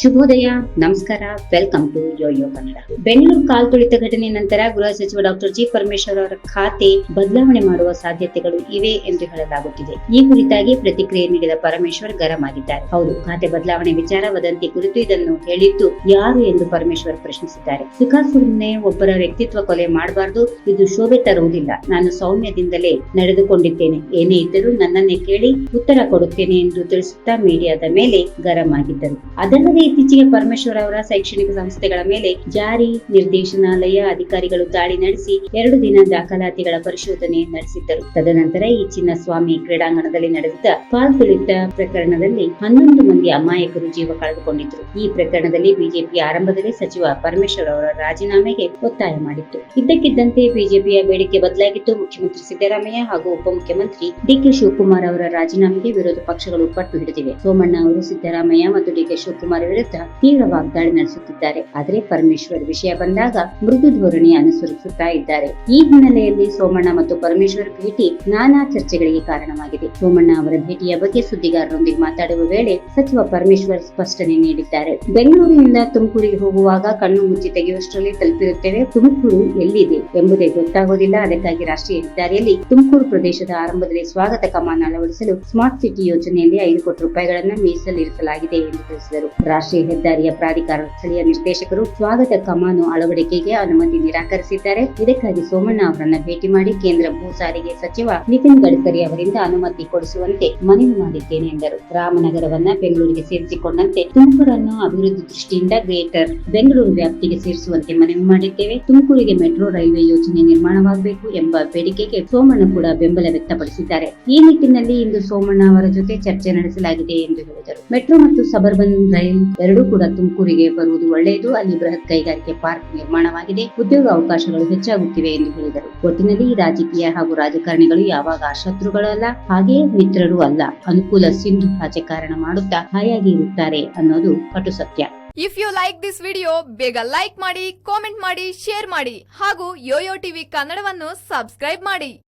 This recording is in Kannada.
ಶುಭೋದಯ, ನಮಸ್ಕಾರ welcome to YoYo Kannada Bengaluru ಕಾಲ್ ತುಳಿತ ಘಟನೆ ನಂತರ ಗೃಹ ಸಚಿವ ಡಾಕ್ಟರ್ ಜಿ ಪರಮೇಶ್ವರ್ ಅವರ ಖಾತೆ ಬದಲಾವಣೆ ಮಾಡುವ ಸಾಧ್ಯತೆಗಳು ಇವೆ ಎಂದು ಹೇಳಲಾಗುತ್ತಿದೆ. ಈ ಕುರಿತಾಗಿ ಪ್ರತಿಕ್ರಿಯೆ ನೀಡಿದ ಪರಮೇಶ್ವರ್ ಗರಂ ಆಗಿದ್ದಾರೆ ಹೌದು, ಖಾತೆ ಬದಲಾವಣೆ ವಿಚಾರ, ವದಂತಿ ಕುರಿತು ಇದನ್ನು ಹೇಳಿದ್ದು ಯಾರು ಎಂದು ಪರಮೇಶ್ವರ್ ಪ್ರಶ್ನಿಸಿದ್ದಾರೆ. ವಿಕಾಸ್ ಒಬ್ಬರ ವ್ಯಕ್ತಿತ್ವ ಕೊಲೆ ಮಾಡಬಾರದು, ಇದು ಶೋಭೆ ತರುವುದಿಲ್ಲ. ನಾನು ಸೌಮ್ಯದಿಂದಲೇ ನಡೆದುಕೊಂಡಿದ್ದೇನೆ. ಏನೇ ಇದ್ದರೂ ನನ್ನನ್ನೇ ಕೇಳಿ ಉತ್ತರ ಕೊಡುತ್ತೇನೆ ಎಂದು ತಿಳಿಸುತ್ತಾ ಮೀಡಿಯಾದ ಮೇಲೆ ಗರಂ ಆಗಿದ್ದರು ಅದಲ್ಲದೆ ಇತ್ತೀಚೆಗೆ ಪರಮೇಶ್ವರ್ ಅವರ ಶೈಕ್ಷಣಿಕ ಸಂಸ್ಥೆಗಳ ಮೇಲೆ ಜಾರಿ ನಿರ್ದೇಶನಾಲಯ ಅಧಿಕಾರಿಗಳು ದಾಳಿ ನಡೆಸಿ ಎರಡು ದಿನ ದಾಖಲಾತಿಗಳ ಪರಿಶೋಧನೆ ನಡೆಸಿದ್ದರು. ತದನಂತರ ಈ ಚಿನ್ನಸ್ವಾಮಿ ಕ್ರೀಡಾಂಗಣದಲ್ಲಿ ನಡೆದಿದ್ದ ಪಾಲ್ ತುಳಿತ ಪ್ರಕರಣದಲ್ಲಿ ಹನ್ನೊಂದು ಮಂದಿ ಅಮಾಯಕರು ಜೀವ ಕಳೆದುಕೊಂಡಿದ್ರು ಈ ಪ್ರಕರಣದಲ್ಲಿ ಬಿಜೆಪಿ ಆರಂಭದಲ್ಲಿ ಸಚಿವ ಪರಮೇಶ್ವರ್ ಅವರ ರಾಜೀನಾಮೆಗೆ ಒತ್ತಾಯ ಮಾಡಿತ್ತು. ಇದ್ದಕ್ಕಿದ್ದಂತೆ ಬಿಜೆಪಿಯ ಬೇಡಿಕೆ ಬದಲಾಗಿತ್ತು ಮುಖ್ಯಮಂತ್ರಿ ಸಿದ್ದರಾಮಯ್ಯ ಹಾಗೂ ಉಪಮುಖ್ಯಮಂತ್ರಿ ಡಿಕೆ ಶಿವಕುಮಾರ್ ಅವರ ರಾಜೀನಾಮೆಗೆ ವಿರೋಧ ಪಕ್ಷಗಳು ಪಟ್ಟು ಹಿಡಿದಿವೆ. ಸೋಮಣ್ಣ ಅವರು ಸಿದ್ದರಾಮಯ್ಯ ಮತ್ತು ಡಿಕೆ ಶಿವಕುಮಾರ್ ವಿರುದ್ಧ ತೀವ್ರ ವಾಗ್ದಾಳಿ ನಡೆಸುತ್ತಿದ್ದಾರೆ. ಆದರೆ ಪರಮೇಶ್ವರ್ ವಿಷಯ ಬಂದಾಗ ಮೃದು ಧೋರಣೆ ಅನುಸರಿಸುತ್ತಾ ಇದ್ದಾರೆ. ಈ ಹಿನ್ನೆಲೆಯಲ್ಲಿ ಸೋಮಣ್ಣ ಮತ್ತು ಪರಮೇಶ್ವರ್ ಭೇಟಿ ನಾನಾ ಚರ್ಚೆಗಳಿಗೆ ಕಾರಣವಾಗಿದೆ. ಸೋಮಣ್ಣ ಅವರ ಭೇಟಿಯ ಬಗ್ಗೆ ಸುದ್ದಿಗಾರರೊಂದಿಗೆ ಮಾತಾಡುವ ವೇಳೆ ಸಚಿವ ಪರಮೇಶ್ವರ್ ಸ್ಪಷ್ಟನೆ ನೀಡಿದ್ದಾರೆ. ಬೆಂಗಳೂರಿನಿಂದ ತುಮಕೂರಿಗೆ ಹೋಗುವಾಗ ಕಣ್ಣು ಮುಚ್ಚಿ ತೆಗೆಯುವಷ್ಟರಲ್ಲಿ ತಲುಪಿರುತ್ತೇವೆ. ತುಮಕೂರು ಎಲ್ಲಿದೆ ಎಂಬುದೇ ಗೊತ್ತಾಗುವುದಿಲ್ಲ ಅದಕ್ಕಾಗಿ ರಾಷ್ಟ್ರೀಯ ಹೆದ್ದಾರಿಯಲ್ಲಿ ತುಮಕೂರು ಪ್ರದೇಶದ ಆರಂಭದಲ್ಲಿ ಸ್ವಾಗತ ಕಮಾನ ಅಳವಡಿಸಲು ಸ್ಮಾರ್ಟ್ ಸಿಟಿ ಯೋಜನೆಯಲ್ಲಿ ಐದು ಕೋಟಿ ರೂಪಾಯಿಗಳನ್ನು ಮೀಸಲಿರಿಸಲಾಗಿದೆ ಎಂದು ತಿಳಿಸಿದರು. ರಾಷ್ಟ್ರೀಯ ಹೆದ್ದಾರಿಯ ಪ್ರಾಧಿಕಾರ ಸ್ಥಳೀಯ ನಿರ್ದೇಶಕರು ಸ್ವಾಗತ ಕಮಾನು ಅಳವಡಿಕೆಗೆ ಅನುಮತಿ ನಿರಾಕರಿಸಿದ್ದಾರೆ. ಇದಕ್ಕಾಗಿ ಸೋಮಣ್ಣ ಅವರನ್ನ ಭೇಟಿ ಮಾಡಿ ಕೇಂದ್ರ ಭೂ ಸಾರಿಗೆ ಸಚಿವ ನಿತಿನ್ ಗಡ್ಕರಿ ಅವರಿಂದ ಅನುಮತಿ ಕೊಡಿಸುವಂತೆ ಮನವಿ ಮಾಡಿದ್ದೇನೆ ಎಂದರು. ರಾಮನಗರವನ್ನ ಬೆಂಗಳೂರಿಗೆ ಸೇರಿಸಿಕೊಂಡಂತೆ ತುಮಕೂರನ್ನು ಅಭಿವೃದ್ಧಿ ದೃಷ್ಟಿಯಿಂದ ಗ್ರೇಟರ್ ಬೆಂಗಳೂರು ವ್ಯಾಪ್ತಿಗೆ ಸೇರಿಸುವಂತೆ ಮನವಿ ಮಾಡಿದ್ದೇವೆ. ತುಮಕೂರಿಗೆ ಮೆಟ್ರೋ ರೈಲ್ವೆ ಯೋಜನೆ ನಿರ್ಮಾಣವಾಗಬೇಕು ಎಂಬ ಬೇಡಿಕೆಗೆ ಸೋಮಣ್ಣ ಕೂಡ ಬೆಂಬಲ ವ್ಯಕ್ತಪಡಿಸಿದ್ದಾರೆ. ಈ ನಿಟ್ಟಿನಲ್ಲಿ ಇಂದು ಸೋಮಣ್ಣ ಅವರ ಜೊತೆ ಚರ್ಚೆ ನಡೆಸಲಾಗಿದೆ ಎಂದು ಹೇಳಿದರು. ಮೆಟ್ರೋ ಮತ್ತು ಸಬರ್ಬನ್ ರೈಲ್ ಎರಡೂ ಕೂಡ ತುಮಕೂರಿಗೆ ಬರುವುದು ಒಳ್ಳೆಯದು. ಅಲ್ಲಿ ಬೃಹತ್ ಕೈಗಾರಿಕೆ ಪಾರ್ಕ್ ನಿರ್ಮಾಣವಾಗಿದೆ. ಉದ್ಯೋಗ ಅವಕಾಶಗಳು ಹೆಚ್ಚಾಗುತ್ತಿವೆ ಎಂದು ಹೇಳಿದರು. ಒಟ್ಟಿನಲ್ಲಿ ರಾಜಕೀಯ ಹಾಗೂ ರಾಜಕಾರಣಿಗಳು ಯಾವಾಗ ಶತ್ರುಗಳಲ್ಲ, ಹಾಗೆಯೇ ಮಿತ್ರರು ಅಲ್ಲ. ಅನುಕೂಲ ಸಿಂಧು ರಾಜಕಾರಣ ಮಾಡುತ್ತಾ ಹಾಯಾಗಿ ಇರುತ್ತಾರೆ ಅನ್ನೋದು ಕಟು ಸತ್ಯ. If you like this video ಬೇಗ ಲೈಕ್ ಮಾಡಿ ಕಾಮೆಂಟ್ ಮಾಡಿ ಶೇರ್ ಮಾಡಿ ಹಾಗೂ ಯೋಯೋ ಟಿವಿ ಕನ್ನಡವನ್ನು ಸಬ್ಸ್ಕ್ರೈಬ್ ಮಾಡಿ.